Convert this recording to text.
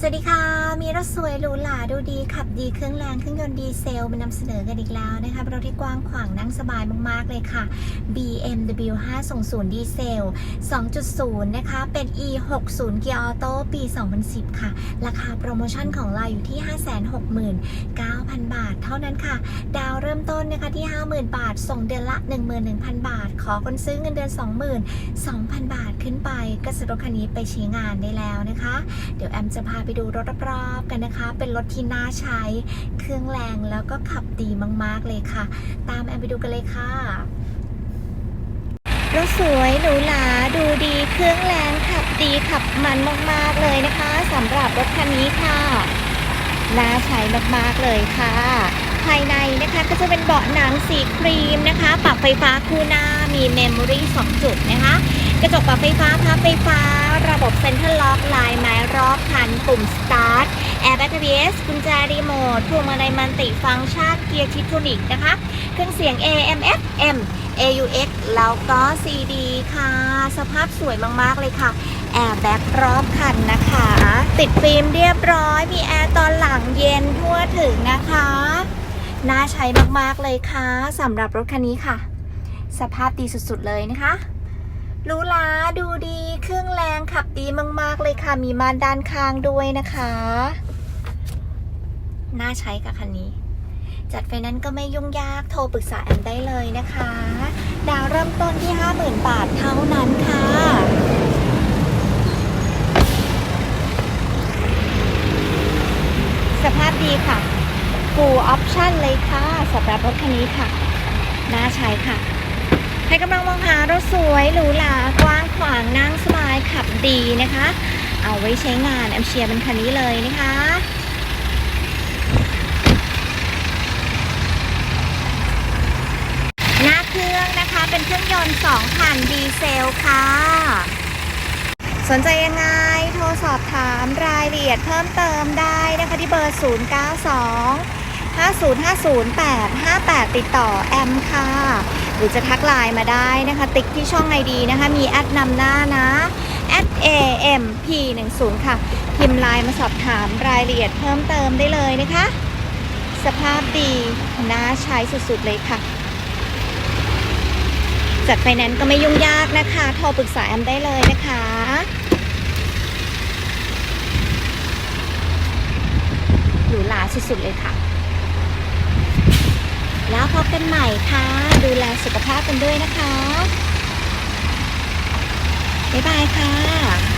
สวัสดีค่ะ มีรถสวยหรูหราดูดีขับดีเครื่องแรงเครื่องยนต์ดีเซลมานำเสนอกันอีกแล้วนะคะรถที่กว้างขวางนั่งสบายมาก ๆ เลยค่ะ BMW 520ดีเซล 2.0 นะคะ เป็น E 6 0 Gear Auto ปี 2010 ค่ะ ราคาโปรโมชั่นของเราอยู่ที่ 569,000 บาท เท่านั้นค่ะ ดาวเริ่มต้นนะคะที่ 50,000 บาท ส่งเดือนละ 11,000 บาท ขอคนซื้อเงินเดือน22,000 บาทขึ้นไป ก็ซื้อรถคันนี้ไปใช้งานได้แล้วนะคะ เดี๋ยวแอมจะพาไปดูรถรอบๆกันนะคะ เป็นรถที่น่าใช้ เครื่องแรงแล้วก็ขับดีมากๆเลยค่ะ ตามแอมไปดูกันเลยค่ะ รถสวยหรูหราดูดีเครื่องแรงขับดีขับมันมากๆเลยนะคะสำหรับรถคันนี้ค่ะ น่าใช้มากๆเลยค่ะ ภายในนะคะก็จะเป็นเบาะหนังสีครีมนะคะ ปรับไฟฟ้าคู่หน้ามีเมมโมรี่2จุดนะคะ กระจกปรับไฟฟ้าพับไฟฟ้า ระบบเซ็นทรัลล็อกลายไม้รอบคันปุ่มสตาร์ทแอร์แบตเตอรี่กุญแจรีโมทพวงมาลัยมันติฟังก์ชันเกียร์ทิทรอนิกนะคะ เครื่องเสียง AM FM AUX แล้วก็ CD ค่ะ สภาพสวยมาก ๆ เลยค่ะ แอร์แบ็กรอบคันนะคะ ติดฟิล์มเรียบร้อย มีแอร์ตอนหลังเย็นทั่วถึงนะคะ น่าใช้มาก ๆ เลยค่ะสำหรับรถคันนี้ค่ะ สภาพดีสุด ๆ เลยนะคะ รูหราดูดีเครื่องแรงขับดีมาก ๆ เลยค่ะ มีมานด้านข้างด้วยนะคะ น่าใช้กับคันนี้ จัดไฟนั้นก็ไม่ยุ่งยากโทรปรึกษาแอมได้เลยนะคะ ดาวเริ่มต้นที่ 50,000 บาทเท่านั้นค่ะ สภาพดีค่ะ full option เลยค่ะสำหรับรถคันนี้ค่ะ น่าใช้ค่ะ ใครกำลังมองหารถสวยหรูหรากว้างขวางนั่งสบายขับดีนะคะ เอาไว้ใช้งานแอมเชียร์เป็นคันนี้เลยนะคะหน้าเครื่องนะคะเป็นเครื่องยนต์2พันดีเซลค่ะ สนใจยังไงโทรสอบถามรายละเอียดเพิ่มเติมได้นะคะที่เบอร์ 092 58 ติดต่อแอมค่ะ หรือจะทักไลน์มาได้นะคะ ติ๊กที่ช่องไอดีนะคะ มีแอดนำหน้านะ @amp10 ค่ะ พิมพ์ไลน์มาสอบถามรายละเอียดเพิ่มเติมได้เลยนะคะ สภาพดีน่าใช้สุดๆเลยค่ะจัดไฟแนนซ์ก็ไม่ยุ่งยากนะคะ โทรปรึกษาแอมได้เลยนะคะ หรูหราสุดๆเลยค่ะ พบกันใหม่ค่ะ ดูแลสุขภาพกันด้วยนะคะ บ๊ายบายค่ะ